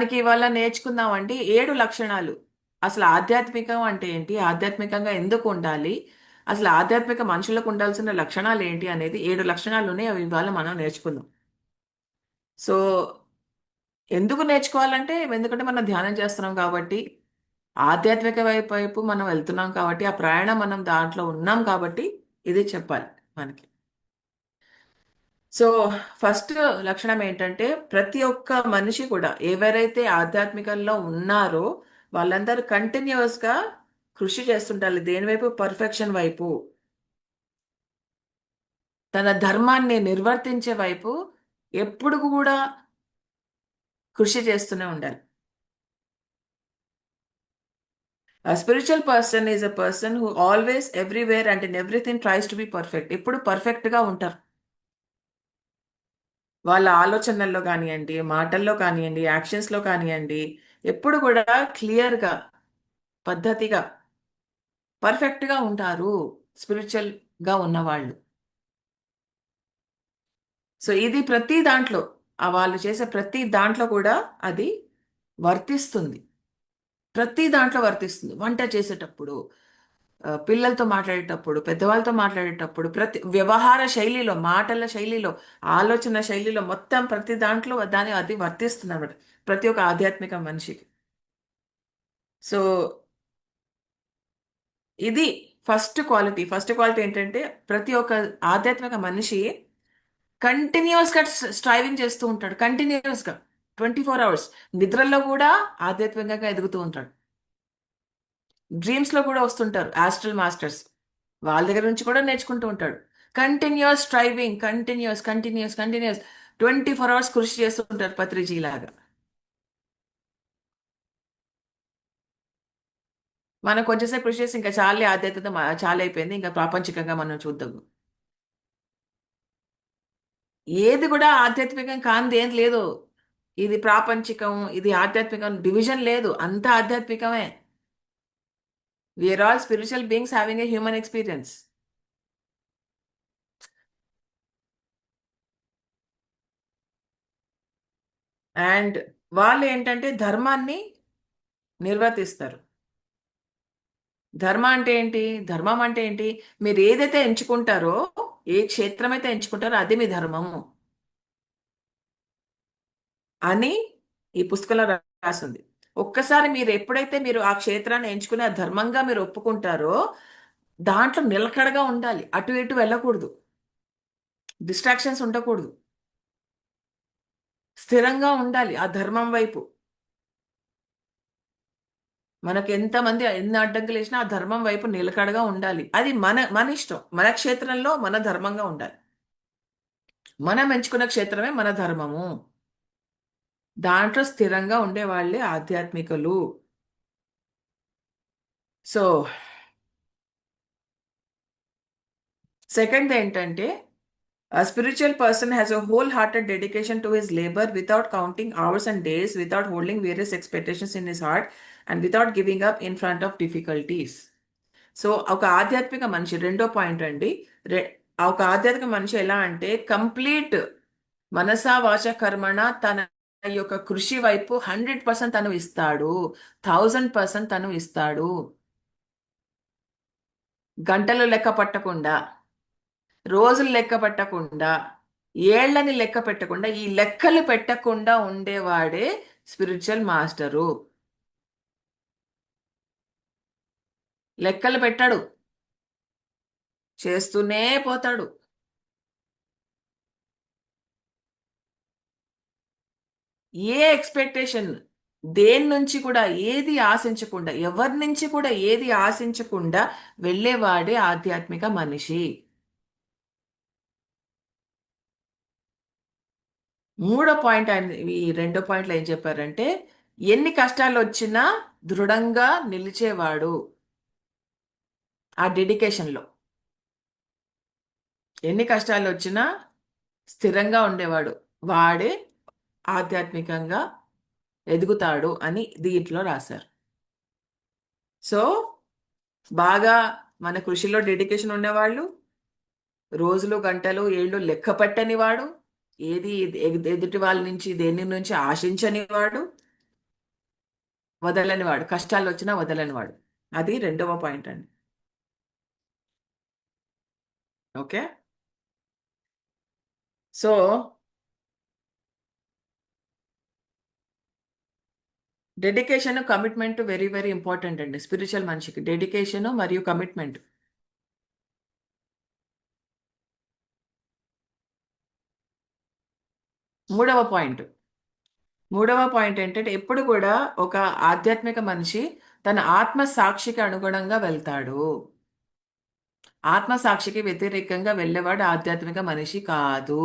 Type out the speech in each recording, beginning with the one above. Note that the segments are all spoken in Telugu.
మనకి ఇవాళ నేర్చుకుందామండి. ఏడు లక్షణాలు. అసలు ఆధ్యాత్మికం అంటే ఏంటి? ఆధ్యాత్మికంగా ఎందుకు ఉండాలి? అసలు ఆధ్యాత్మిక మనుషులకు ఉండాల్సిన లక్షణాలు ఏంటి అనేది ఏడు లక్షణాలు ఉన్నాయి. అవి ఇవాళ మనం నేర్చుకుందాం. సో ఎందుకు నేర్చుకోవాలంటే ఎందుకంటే మనం ధ్యానం చేస్తున్నాం కాబట్టి ఆధ్యాత్మిక వైపు వైపు మనం వెళ్తున్నాం కాబట్టి ఆ ప్రయాణం మనం దాంట్లో ఉన్నాం కాబట్టి ఇది చెప్పాలి మనకి. సో ఫస్ట్ లక్షణం ఏంటంటే ప్రతి ఒక్క మనిషి కూడా ఎవరైతే ఆధ్యాత్మికంలో ఉన్నారో వాళ్ళందరూ కంటిన్యూస్గా కృషి చేస్తుంటారు. దేని వైపు? పర్ఫెక్షన్ వైపు. తన ధర్మాన్ని నిర్వర్తించే వైపు ఎప్పుడు కూడా కృషి చేస్తూనే ఉండాలి. Spiritual person is a person who always everywhere and in everything tries to be perfect ఎప్పుడు పర్ఫెక్ట్గా ఉంటారు. వాళ్ళ ఆలోచనల్లో కానివ్వండి మాటల్లో కానివ్వండి యాక్షన్స్లో కానివ్వండి ఎప్పుడు కూడా క్లియర్గా పద్ధతిగా పర్ఫెక్ట్గా ఉంటారు స్పిరిచువల్గా ఉన్నవాళ్ళు. సో ఇది ప్రతి దాంట్లో ఆ వాళ్ళు చేసే ప్రతి దాంట్లో కూడా అది వర్తిస్తుంది. ప్రతి దాంట్లో వర్తిస్తుంది. వంట చేసేటప్పుడు పిల్లలతో మాట్లాడేటప్పుడు పెద్దవాళ్ళతో మాట్లాడేటప్పుడు ప్రతి వ్యవహార శైలిలో మాటల శైలిలో ఆలోచన శైలిలో మొత్తం ప్రతి దాంట్లో దాని అది వర్తిస్తుంది అనమాట ప్రతి ఒక్క ఆధ్యాత్మిక మనిషికి. సో ఇది ఫస్ట్ క్వాలిటీ. ఫస్ట్ క్వాలిటీ ఏంటంటే ప్రతి ఒక్క ఆధ్యాత్మిక మనిషి కంటిన్యూస్గా స్ట్రైవింగ్ చేస్తూ ఉంటాడు. కంటిన్యూస్గా ట్వంటీ ఫోర్ అవర్స్. నిద్రలో కూడా ఆధ్యాత్మికంగా ఎదుగుతూ ఉంటాడు. డ్రీమ్స్లో కూడా వస్తుంటారు ఆస్ట్రల్ మాస్టర్స్ వాళ్ళ దగ్గర నుంచి కూడా నేర్చుకుంటూ ఉంటాడు. Continuous striving continuous continuous continuous twenty four hours కృషి చేస్తుంటారు పత్రిజీ లాగా. మనం కొంచెంసేపు కృషి చేసి ఇంకా చాలా ఆధ్యాత్మిక చాలా అయిపోయింది. ఇంకా ప్రాపంచికంగా మనం చూద్దాం. ఏది కూడా ఆధ్యాత్మికం కానిది ఏం లేదు. ఇది ప్రాపంచికం ఇది ఆధ్యాత్మికం డివిజన్ లేదు. అంత ఆధ్యాత్మికమే. We are all spiritual beings having a human experience and వాళ్ళు ఏంటంటే ధర్మాన్ని నిర్వర్తిస్తారు. ధర్మ అంటే ఏంటి? ధర్మం అంటే ఏంటి? మీరు ఏదైతే ఎంచుకుంటారో ఏ క్షేత్రం అయితే ఎంచుకుంటారో అది మీ ధర్మము. అని ఈ పుస్తకంలో రాసింది. ఒక్కసారి మీరు ఎప్పుడైతే మీరు ఆ క్షేత్రాన్ని ఎంచుకుని ఆ ధర్మంగా మీరు ఒప్పుకుంటారో దాంట్లో నిలకడగా ఉండాలి. అటు ఇటు వెళ్ళకూడదు. డిస్ట్రాక్షన్స్ ఉండకూడదు. స్థిరంగా ఉండాలి ఆ ధర్మం వైపు. మనకు ఎంతమంది ఎన్ని అడ్డంకులు వేసినా ఆ ధర్మం వైపు నిలకడగా ఉండాలి. అది మన మన ఇష్టం. మన క్షేత్రంలో మన ధర్మంగా ఉండాలి. మనం ఎంచుకున్న క్షేత్రమే మన ధర్మము. దాంట్లో స్థిరంగా ఉండే వాళ్ళే ఆధ్యాత్మికలు సో సెకండ్ ఏంటంటే A spiritual person has a wholehearted dedication to his labor without counting hours and days, without holding various expectations in his heart, and without giving up in front of difficulties. So ఒక ఆధ్యాత్మిక మనిషి రెండో పాయింట్ అండి ఒక ఆధ్యాత్మిక మనిషి ఎలా అంటే కంప్లీట్ మనసా వాచ కర్మణ తన యొక్క కృషి వైపు హండ్రెడ్ పర్సెంట్ తను ఇస్తాడు థౌజండ్ పర్సెంట్ తను ఇస్తాడు. గంటలు లెక్క పట్టకుండా రోజులు లెక్క పెట్టకుండా ఏళ్ళని లెక్క పెట్టకుండా ఈ లెక్కలు పెట్టకుండా ఉండేవాడే స్పిరిచువల్ మాస్టరు. లెక్కలు పెట్టాడు. చేస్తూనే పోతాడు. ఏ ఎక్స్పెక్టేషన్ దేని నుంచి కూడా ఏది ఆశించకుండా ఎవరి నుంచి కూడా ఏది ఆశించకుండా వెళ్ళేవాడే ఆధ్యాత్మిక మనిషి. మూడో పాయింట్ ఆయన ఈ రెండో పాయింట్లో ఏం చెప్పారంటే ఎన్ని కష్టాలు వచ్చినా దృఢంగా నిలిచేవాడు ఆ డెడికేషన్లో. ఎన్ని కష్టాలు వచ్చినా స్థిరంగా ఉండేవాడు. వాడే ఆధ్యాత్మికంగా ఎదుగుతాడు అని దీంట్లో రాశారు. సో బాగా మన కృషిలో డెడికేషన్ ఉండేవాళ్ళు రోజులు గంటలు ఏళ్ళు లెక్క పట్టని వాడు ఏది ఎదుటి వాళ్ళ నుంచి దేని నుంచి ఆశించని వాడు వదలని వాడు కష్టాలు వచ్చినా వదలని వాడు. అది రెండవ పాయింట్ అండి. Okay? So dedication commitment very very important అండి. స్పిరిచువల్ మనిషికి. డెడికేషన్ మరియు కమిట్మెంట్ మూడవ పాయింట్ మూడవ పాయింట్ ఏంటంటే ఎప్పుడు కూడా ఒక ఆధ్యాత్మిక మనిషి తన ఆత్మ సాక్షికి అనుగుణంగా వెళ్తాడు. ఆత్మ సాక్షికి వ్యతిరేకంగా వెళ్ళేవాడు ఆధ్యాత్మిక మనిషి కాదు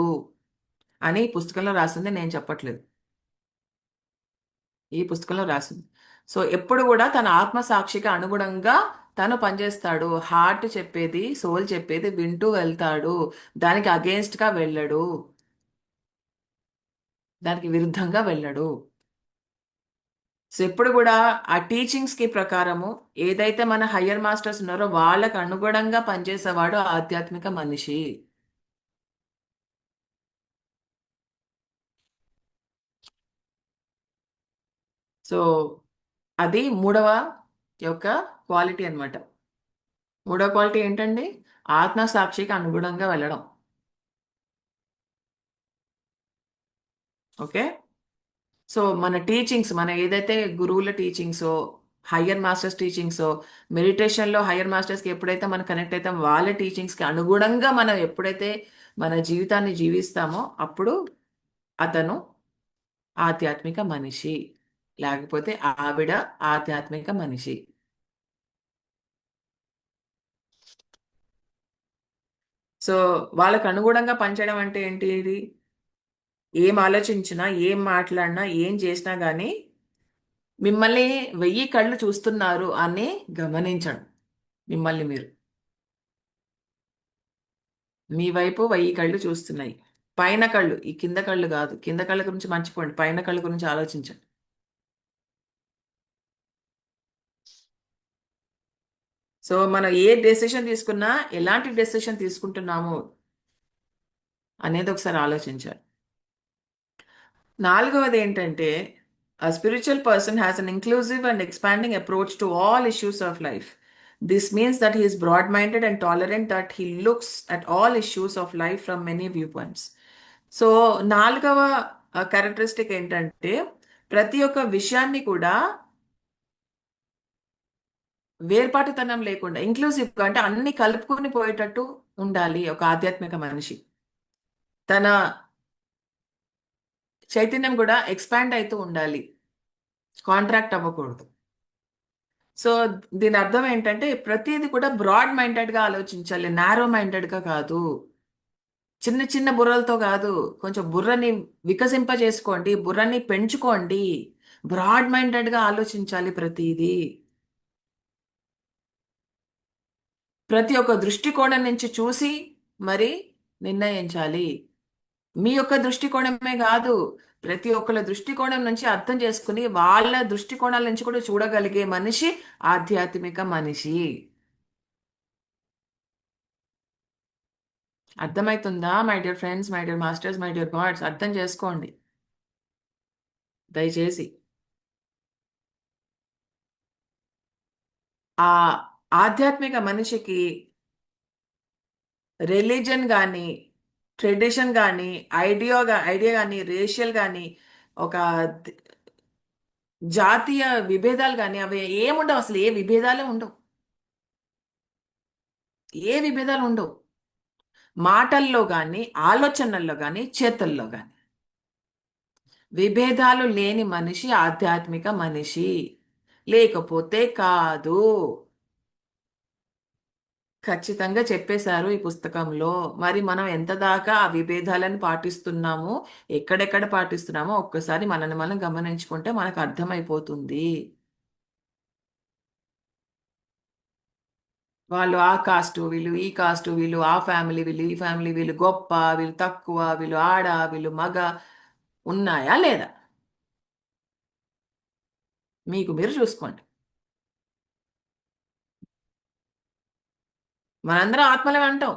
అని పుస్తకంలో రాసింది నేను చెప్పట్లేదు. ఈ పుస్తకంలో రాసింది. సో ఎప్పుడు కూడా తన ఆత్మ సాక్షికి అనుగుణంగా తను పనిచేస్తాడు. హార్ట్ చెప్పేది సోల్ చెప్పేది వింటూ వెళ్తాడు. దానికి అగేన్స్ట్గా వెళ్ళడు. దానికి విరుద్ధంగా వెళ్ళడు. సో ఎప్పుడు కూడా ఆ టీచింగ్స్కి ప్రకారము ఏదైతే మన హయ్యర్ మాస్టర్స్ ఉన్నారో వాళ్ళకు అనుగుణంగా పనిచేసేవాడు ఆధ్యాత్మిక మనిషి. సో అది మూడవ యొక్క క్వాలిటీ అనమాట మూడవ క్వాలిటీ ఏంటండి? ఆత్మ సాక్షికి అనుగుణంగా వెళ్ళడం. ఓకే? సో మన టీచింగ్స్ మన ఏదైతే గురువుల టీచింగ్సో హయ్యర్ మాస్టర్స్ టీచింగ్సో మెడిటేషన్లో హయ్యర్ మాస్టర్స్కి ఎప్పుడైతే మనం కనెక్ట్ అవుతాం వాళ్ళ టీచింగ్స్కి అనుగుణంగా మనం ఎప్పుడైతే మన జీవితాన్ని జీవిస్తామో అప్పుడు అతను ఆధ్యాత్మిక మనిషి. లేకపోతే ఆవిడ ఆధ్యాత్మిక మనిషి. సో వాళ్ళకు అనుగుణంగా పనిచేయడం అంటే ఏంటి ఇది? ఏం ఆలోచించినా ఏం మాట్లాడినా ఏం చేసినా కానీ మిమ్మల్ని వెయ్యి కళ్ళు చూస్తున్నారు అని గమనించడం మిమ్మల్ని మీరు. మీ వైపు వెయ్యి కళ్ళు చూస్తున్నాయి. పైన కళ్ళు ఈ కింద కళ్ళు కాదు. కింద కళ్ళ గురించి మర్చిపోండి. పైన కళ్ళు గురించి ఆలోచించండి. సో మనం ఏ డెసిషన్ తీసుకున్నా ఎలాంటి డెసిషన్ తీసుకుంటున్నాము అనేది ఒకసారి ఆలోచించాలి. నాలుగవది ఏంటంటే a spiritual person has an inclusive and expanding approach to all issues of life this means that he's broad minded and tolerant that he looks at all issues of life from many view points so నాలుగవ uh, క్యారెక్టరిస్టిక్ ఏంటంటే ప్రతి ఒక్క విషయాన్ని కూడా వేర్పాటుతనం లేకుండా ఇంక్లూజివ్గా అంటే అన్ని కలుపుకొని పోయేటట్టు ఉండాలి ఒక ఆధ్యాత్మిక మనిషి. తన చైతన్యం కూడా ఎక్స్పాండ్ అవుతూ ఉండాలి. కాంట్రాక్ట్ అవ్వకూడదు. సో దీని అర్థం ఏంటంటే ప్రతిదీ కూడా బ్రాడ్ మైండెడ్గా ఆలోచించాలి నారో మైండెడ్గా కాదు. చిన్న చిన్న బుర్రలతో కాదు కొంచెం బుర్రని వికసింప చేసుకోండి బుర్రని పెంచుకోండి. బ్రాడ్ మైండెడ్గా ఆలోచించాలి ప్రతిదీ. ప్రతి ఒక్క దృష్టికోణం నుంచి చూసి మరి నిర్ణయించాలి. మీ యొక్క దృష్టికోణమే కాదు ప్రతి ఒక్కళ్ళ దృష్టికోణం నుంచి అర్థం చేసుకుని వాళ్ళ దృష్టికోణాల నుంచి కూడా చూడగలిగే మనిషి ఆధ్యాత్మిక మనిషి. అర్థమవుతుందా my dear friends my dear masters my dear gods అర్థం చేసుకోండి. దయచేసి. ఆ ఆధ్యాత్మిక మనిషికి రిలీజన్ కానీ ట్రెడిషన్ కానీ ఐడియా ఐడియా కానీ రేషియల్ కానీ ఒక జాతీయ విభేదాలు కానీ అవి ఏముండవు అసలు. ఏ విభేదాలే ఉండవు. ఏ విభేదాలు ఉండవు. మాటల్లో కానీ ఆలోచనల్లో కానీ చేతల్లో కానీ విభేదాలు లేని మనిషి ఆధ్యాత్మిక మనిషి. లేకపోతే కాదు. ఖచ్చితంగా చెప్పేశారు ఈ పుస్తకంలో. మరి మనం ఎంత దాకా ఆ విభేదాలను పాటిస్తున్నాము ఎక్కడెక్కడ పాటిస్తున్నామో ఒక్కసారి మనల్ని మనం గమనించుకుంటే మనకు అర్థమైపోతుంది. వాళ్ళు ఆ కాస్ట్ వీళ్ళు ఈ కాస్ట్ వీళ్ళు ఆ ఫ్యామిలీ వీళ్ళు ఈ ఫ్యామిలీ వీళ్ళు గొప్ప వీళ్ళు తక్కువ వీళ్ళు ఆడ వీళ్ళు మగ ఉన్నాయా లేదా? మీకు మీరు చూసుకోండి. మనందరం ఆత్మలే అంటాం.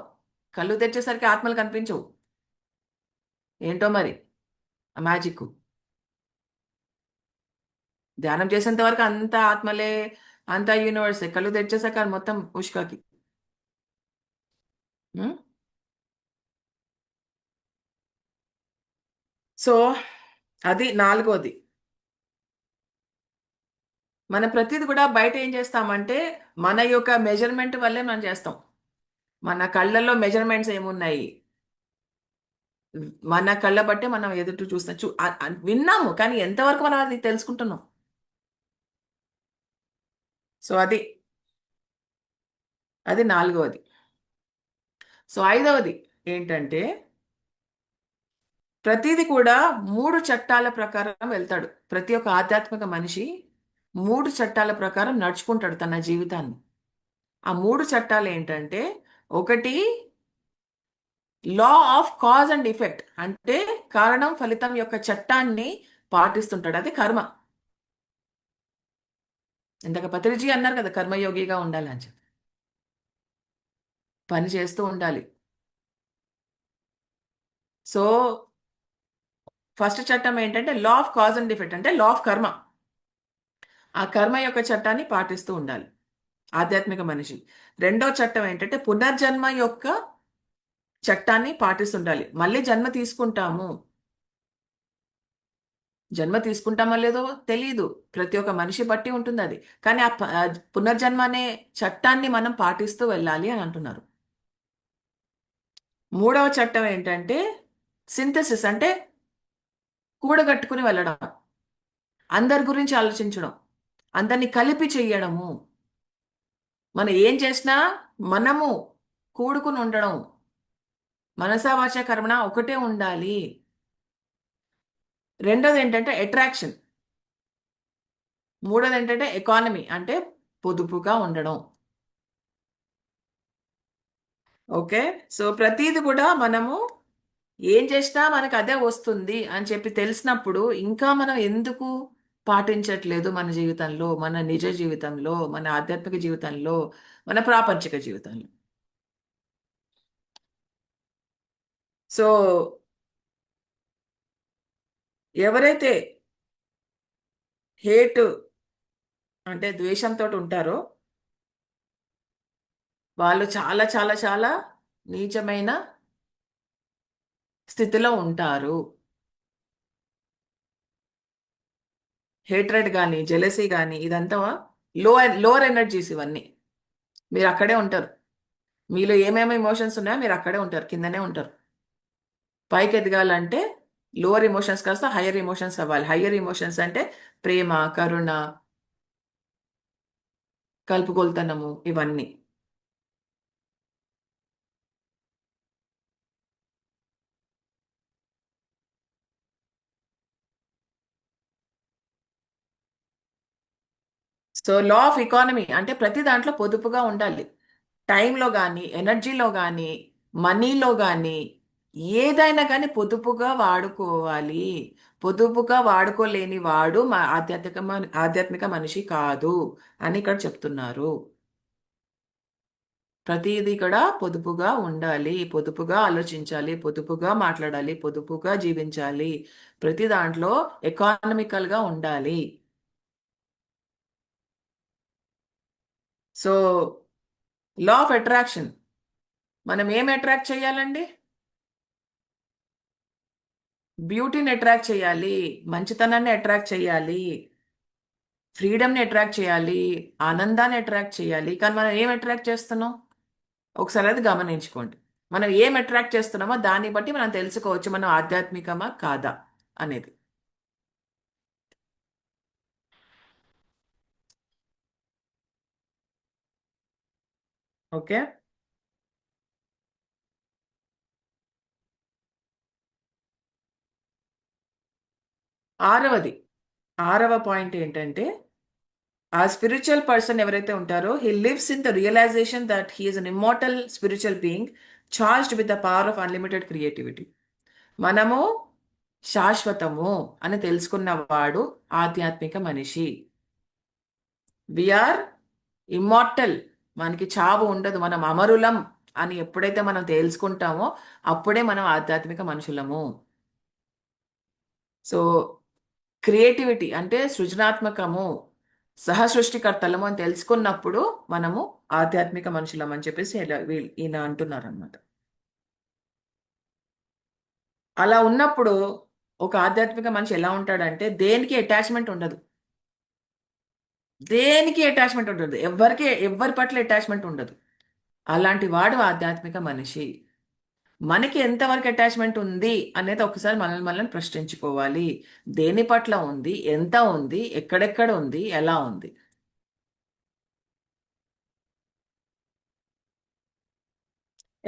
కళ్ళు తెచ్చేసరికి ఆత్మలు కనిపించవు. ఏంటో మరి? మ్యాజిక్ ధ్యానం చేసేంత వరకు అంత ఆత్మలే అంత యూనివర్స్. కళ్ళు తెచ్చేసాక మొత్తం ఉష్కకి. సో అది నాలుగోది. మన ప్రతిది కూడా బయట ఏం చేస్తామంటే మన యొక్క మెజర్మెంట్ వల్లే మనం చేస్తాం. మన కళ్ళల్లో మెజర్మెంట్స్ ఏమున్నాయి? మన కళ్ళ బట్టే మనం ఎదుటి చూస్తాం. చూ విన్నాము కానీ ఎంతవరకు మనం అది తెలుసుకుంటున్నాం? సో అది అది నాలుగవది. సో ఐదవది ఏంటంటే ప్రతిది కూడా మూడు చట్టాల ప్రకారం వెళ్తాడు. ప్రతి ఒక్క ఆధ్యాత్మిక మనిషి మూడు చట్టాల ప్రకారం నడుచుకుంటాడు తన జీవితాన్ని. ఆ మూడు చట్టాలు ఏంటంటే ఒకటి law of cause and effect అంటే కారణం ఫలితం యొక్క చట్టాన్ని పాటిస్తుంటాడు. అది కర్మ. ఇంతక పత్రిజీ అన్నారు కదా కర్మయోగిగా ఉండాలి అని చెప్పి. పని చేస్తూ ఉండాలి. సో ఫస్ట్ చట్టం ఏంటంటే law of cause and effect అంటే లా ఆఫ్ కర్మ. ఆ కర్మ యొక్క చట్టాన్ని పాటిస్తూ ఉండాలి. ఆధ్యాత్మిక మనిషి. రెండో చట్టం ఏంటంటే పునర్జన్మ యొక్క చట్టాన్ని పాటిస్తుండాలి. మళ్ళీ జన్మ తీసుకుంటాము. జన్మ తీసుకుంటామో లేదో తెలియదు ప్రతి ఒక్క మనిషి బట్టి ఉంటుంది అది. కానీ ఆ పునర్జన్మ అనే చట్టాన్ని మనం పాటిస్తూ వెళ్ళాలి అని అంటున్నారు. మూడవ చట్టం ఏంటంటే సింథసిస్ అంటే కూడగట్టుకుని వెళ్ళడం. అందరి గురించి ఆలోచించడం. అందరిని కలిపి చెయ్యడము మనం ఏం చేసినా మనము కూడుకుని ఉండడం. మనసా వాచ కర్మణ ఒకటే ఉండాలి. రెండోది ఏంటంటే అట్రాక్షన్ మూడోది ఏంటంటే ఎకానమీ అంటే పొదుపుగా ఉండడం. ఓకే? సో ప్రతీది కూడా మనము ఏం చేసినా మనకు అదే వస్తుంది అని చెప్పి తెలిసినప్పుడు ఇంకా మనం ఎందుకు పాటించట్లేదు మన జీవితంలో మన నిజ జీవితంలో మన ఆధ్యాత్మిక జీవితంలో మన ప్రాపంచిక జీవితంలో. సో ఎవరైతే హేట్ అంటే ద్వేషంతో ఉంటారో వాళ్ళు చాలా చాలా చాలా నీచమైన స్థితిలో ఉంటారు. హేట్రెడ్ కానీ జెలసీ కానీ ఇదంతా లో లోవర్ ఎనర్జీస్ ఇవన్నీ. మీరు అక్కడే ఉంటారు. మీలో ఏమేమి ఎమోషన్స్ ఉన్నాయో మీరు అక్కడే ఉంటారు కిందనే ఉంటారు. పైకి ఎదగాలంటే లోవర్ ఎమోషన్స్ కాస్త హయ్యర్ ఎమోషన్స్ అవ్వాలి. హయ్యర్ ఎమోషన్స్ అంటే ప్రేమ కరుణ కలుపుకొల్తనము ఇవన్నీ. సో లా ఆఫ్ ఎకానమీ అంటే ప్రతి దాంట్లో పొదుపుగా ఉండాలి. టైంలో కానీ ఎనర్జీలో కానీ మనీలో కానీ ఏదైనా కానీ పొదుపుగా వాడుకోవాలి. పొదుపుగా వాడుకోలేని వాడు మా ఆధ్యాత్మిక ఆధ్యాత్మిక మనిషి కాదు అని ఇక్కడ చెప్తున్నారు. ప్రతిదీ కూడా పొదుపుగా ఉండాలి. పొదుపుగా ఆలోచించాలి. పొదుపుగా మాట్లాడాలి. పొదుపుగా జీవించాలి. ప్రతి దాంట్లో ఎకానమికల్గా ఉండాలి. సో లా ఆఫ్ అట్రాక్షన్ మనం ఏం అట్రాక్ట్ చేయాలండి? బ్యూటీని అట్రాక్ట్ చేయాలి మంచితనాన్ని అట్రాక్ట్ చేయాలి ఫ్రీడమ్ని అట్రాక్ట్ చేయాలి ఆనందాన్ని అట్రాక్ట్ చేయాలి. కానీ మనం ఏం అట్రాక్ట్ చేస్తున్నాం? ఒకసారి అది గమనించుకోండి. మనం ఏం అట్రాక్ట్ చేస్తున్నామో దాన్ని బట్టి మనం తెలుసుకోవచ్చు మనం ఆధ్యాత్మికమా కాదా అనేది. ఓకే. ఆరవది. ఆరవ పాయింట్ ఏంటంటే ఆ స్పిరిచువల్ పర్సన్ ఎవరైతే ఉంటారో he lives in the realization that he's an immortal spiritual being charged with the power of unlimited creativity. మనము శాశ్వతము అని తెలుసుకున్నవాడు ఆధ్యాత్మిక మనిషి. విఆర్ ఇమ్మార్టల్ మనకి చావు ఉండదు. మనం అమరులం అని ఎప్పుడైతే మనం తెలుసుకుంటామో అప్పుడే మనం ఆధ్యాత్మిక మనుషులము. సో క్రియేటివిటీ అంటే సృజనాత్మకము సహసృష్టికర్తలము అని తెలుసుకున్నప్పుడు మనము ఆధ్యాత్మిక మనుషులం అని చెప్పేసి ఈయన అంటున్నారు అనమాట అలా ఉన్నప్పుడు ఒక ఆధ్యాత్మిక మనిషి ఎలా ఉంటాడంటే దేనికి అటాచ్మెంట్ ఉండదు. దేనికి అటాచ్మెంట్ ఉండదు ఎవరికి ఎవరి పట్ల అటాచ్మెంట్ ఉండదు. అలాంటి వాడు ఆధ్యాత్మిక మనిషి. మనకి ఎంతవరకు అటాచ్మెంట్ ఉంది అనేది ఒకసారి మనల్ని మనల్ని ప్రశ్నించుకోవాలి. దేని పట్ల ఉంది? ఎంత ఉంది? ఎక్కడెక్కడ ఉంది? ఎలా ఉంది?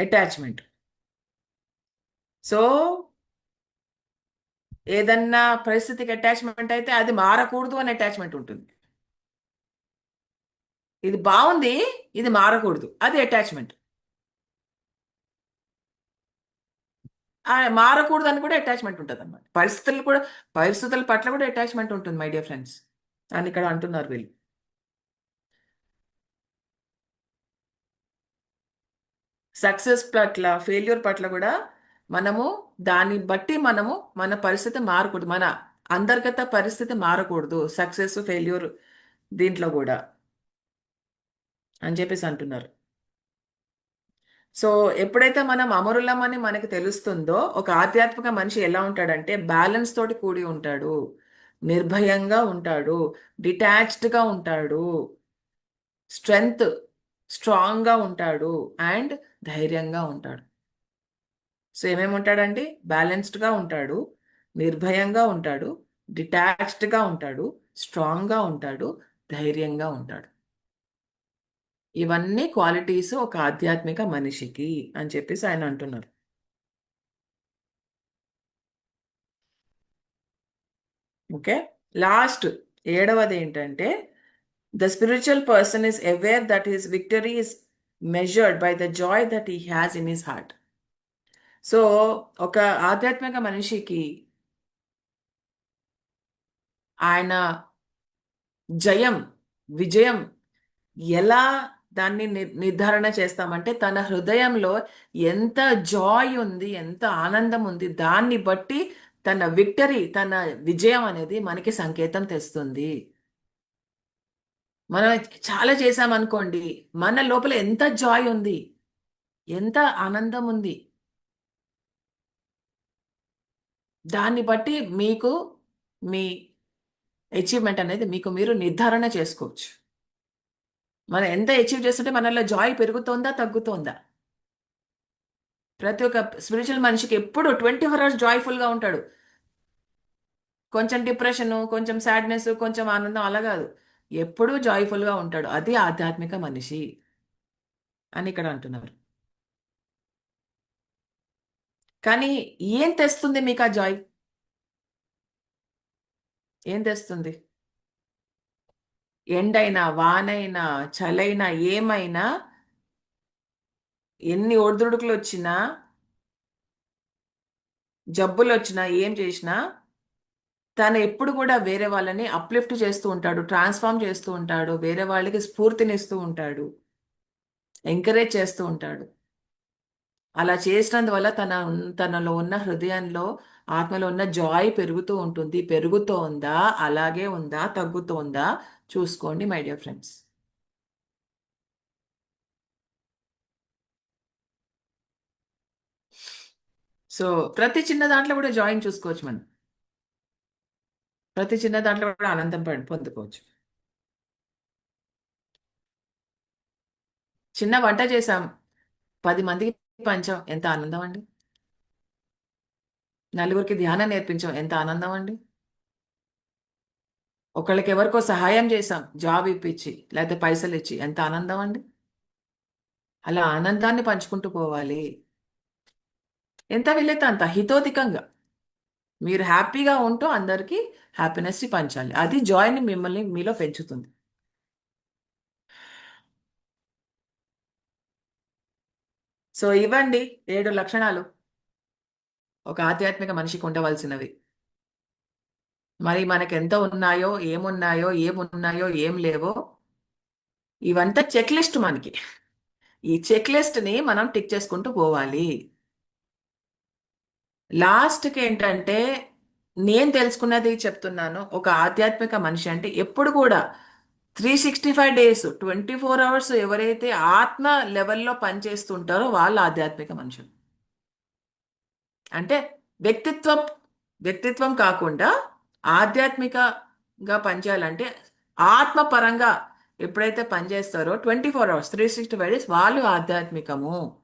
అటాచ్మెంట్ సో ఏదన్నా పరిస్థితికి అటాచ్మెంట్ అయితే అది మారకూడదు అని అటాచ్మెంట్ ఉంటుంది. ఇది బాగుంది ఇది మారకూడదు. అది అటాచ్మెంట్ మారకూడదు అని కూడా అటాచ్మెంట్ ఉంటుంది అనమాట పరిస్థితులు కూడా పరిస్థితుల పట్ల కూడా అటాచ్మెంట్ ఉంటుంది మై డియర్ ఫ్రెండ్స్ అని ఇక్కడ అంటున్నారు వీళ్ళు. సక్సెస్ పట్ల ఫెయిల్యూర్ పట్ల కూడా మనము దాన్ని బట్టి మనము మన పరిస్థితి మారకూడదు. మన అంతర్గత పరిస్థితి మారకూడదు. సక్సెస్ ఫెయిల్యూర్ దీంట్లో కూడా. అని చెప్పేసి అంటున్నారు. సో ఎప్పుడైతే మనం అమరులమని మనకి తెలుస్తుందో ఒక ఆధ్యాత్మిక మనిషి ఎలా ఉంటాడంటే బ్యాలెన్స్ తోటి కూడి ఉంటాడు. నిర్భయంగా ఉంటాడు. డిటాచ్డ్గా ఉంటాడు. స్ట్రెంగ్త్ స్ట్రాంగ్గా ఉంటాడు. అండ్ ధైర్యంగా ఉంటాడు. సో ఏమేమి ఉంటాడండి బ్యాలెన్స్డ్గా ఉంటాడు. నిర్భయంగా ఉంటాడు. డిటాచ్డ్గా ఉంటాడు. స్ట్రాంగ్గా ఉంటాడు. ధైర్యంగా ఉంటాడు. ఇవన్నీ క్వాలిటీస్ ఒక ఆధ్యాత్మిక మనిషికి అని చెప్పేసి ఆయన అంటున్నారు. ఓకే? లాస్ట్ ఏడవది ఏంటంటే the spiritual person is aware that his victory is measured by the joy that he has in his heart. So ఒక ఆధ్యాత్మిక మనిషికి ఆయన జయం విజయం ఎలా దాన్ని నిర్ధారణ చేస్తామంటే తన హృదయంలో ఎంత జాయ్ ఉంది ఎంత ఆనందం ఉంది దాన్ని బట్టి తన విక్టరీ తన విజయం అనేది మనకి సంకేతం తెస్తుంది. మనం చాలా చేసామనుకోండి మన లోపల ఎంత జాయ్ ఉంది ఎంత ఆనందం ఉంది దాన్ని బట్టి మీకు మీ అచీవ్మెంట్ అనేది మీకు మీరు నిర్ధారణ చేసుకోవచ్చు. మనం ఎంత అచీవ్ చేస్తుంటే మనలో జాయ్ పెరుగుతోందా తగ్గుతోందా? ప్రతి ఒక్క స్పిరిచువల్ మనిషికి ఎప్పుడు ట్వంటీ ఫోర్ అవర్స్ జాయ్ఫుల్గా ఉంటాడు. కొంచెం డిప్రెషను కొంచెం సాడ్నెస్ కొంచెం ఆనందం అలా కాదు. ఎప్పుడూ జాయ్ఫుల్గా ఉంటాడు. అది ఆధ్యాత్మిక మనిషి అని ఇక్కడ అంటున్నారు. కానీ ఏం తెస్తుంది మీకు ఆ జాయ్ ఏం తెస్తుంది? ఎండైనా వానైనా చలైనా ఏమైనా ఎన్ని ఒడిదుడుకులు వచ్చినా జబ్బులు వచ్చినా ఏం చేసినా తను ఎప్పుడు కూడా వేరే వాళ్ళని అప్లిఫ్ట్ చేస్తూ ఉంటాడు ట్రాన్స్ఫార్మ్ చేస్తూ ఉంటాడు వేరే వాళ్ళకి స్ఫూర్తినిస్తూ ఉంటాడు ఎంకరేజ్ చేస్తూ ఉంటాడు. అలా చేసినందువల్ల తన తనలో ఉన్న హృదయంలో ఆత్మలో ఉన్న జాయ్ పెరుగుతూ ఉంటుంది. పెరుగుతోందా? అలాగే ఉందా? తగ్గుతోందా? చూసుకోండి మై డియర్ ఫ్రెండ్స్. సో ప్రతి చిన్న దాంట్లో కూడా జాయిన్ చూసుకోవచ్చు మనం. ప్రతి చిన్న దాంట్లో కూడా ఆనందం పొందుకోవచ్చు. చిన్న వంట చేసాం పది మందికి పంచాం. ఎంత ఆనందం అండి. నలుగురికి ధ్యానం నేర్పించాం. ఎంత ఆనందం అండి. ఒకళ్ళకి ఎవరికో సహాయం చేసాం జాబ్ ఇప్పించి లేకపోతే పైసలు ఇచ్చి. ఎంత ఆనందం అండి. అలా ఆనందాన్ని పంచుకుంటూ పోవాలి. ఎంత వీలైతే అంత హితోధికంగా. మీరు హ్యాపీగా ఉంటూ అందరికీ హ్యాపీనెస్ని పంచాలి. అది జాయ్ని మిమ్మల్ని మీలో పెంచుతుంది. సో ఇవ్వండి ఏడు లక్షణాలు. ఒక ఆధ్యాత్మిక మనిషికి ఉండవలసినవి. మరి మనకెంత ఎంత ఉన్నాయో ఏమున్నాయో ఏమున్నాయో ఏం లేవో ఇవంతా చెక్ లిస్ట్ మనకి. ఈ చెక్ లిస్ట్ని మనం టిక్ చేసుకుంటూ పోవాలి. లాస్ట్కి ఏంటంటే నేను తెలుసుకున్నది చెప్తున్నాను. ఒక ఆధ్యాత్మిక మనిషి అంటే ఎప్పుడు కూడా three sixty five days twenty four hours ఎవరైతే ఆత్మ లెవెల్లో పనిచేస్తుంటారో వాళ్ళు ఆధ్యాత్మిక మనుషులు. అంటే వ్యక్తిత్వం వ్యక్తిత్వం కాకుండా ఆధ్యాత్మికగా పనిచేయాలంటే ఆత్మపరంగా ఎప్పుడైతే పనిచేస్తారో twenty four hours three sixty five days వాళ్ళు ఆధ్యాత్మికము.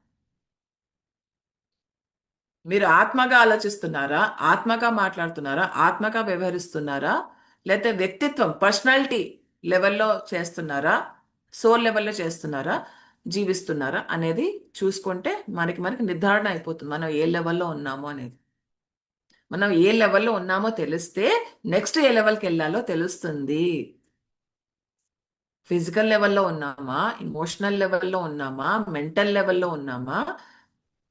మీరు ఆత్మగా ఆలోచిస్తున్నారా? ఆత్మగా మాట్లాడుతున్నారా? ఆత్మగా వ్యవహరిస్తున్నారా? లేకపోతే వ్యక్తిత్వం పర్సనాలిటీ లెవెల్లో చేస్తున్నారా? సోల్ లెవెల్లో చేస్తున్నారా? జీవిస్తున్నారా? అనేది చూసుకుంటే మనకి మనకి నిర్ధారణ అయిపోతుంది. మనం ఏ లెవెల్లో ఉన్నామో అనేది. మనం ఏ లెవెల్లో ఉన్నామో తెలిస్తే నెక్స్ట్ ఏ లెవెల్కి వెళ్ళాలో తెలుస్తుంది. ఫిజికల్ లెవెల్లో ఉన్నామా? ఇమోషనల్ లెవెల్లో ఉన్నామా? మెంటల్ లెవెల్లో ఉన్నామా?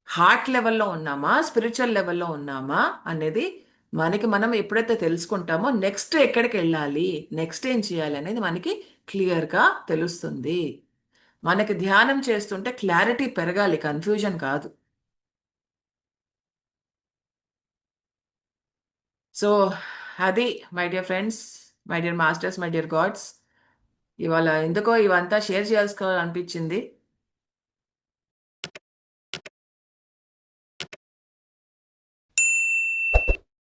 హార్ట్ లెవెల్లో ఉన్నామా? స్పిరిచువల్ లెవెల్లో ఉన్నామా? అనేది మనకి మనం ఎప్పుడైతే తెలుసుకుంటామో నెక్స్ట్ ఎక్కడికి వెళ్ళాలి? నెక్స్ట్ ఏం చేయాలి అనేది మనకి క్లియర్గా తెలుస్తుంది. మనకి ధ్యానం చేస్తుంటే క్లారిటీ పెరగాలి కన్ఫ్యూజన్ కాదు. సో అది my dear friends my dear masters my dear gods ఇవాళ ఎందుకో ఇవంతా షేర్ చేసుకోవాలనిపించింది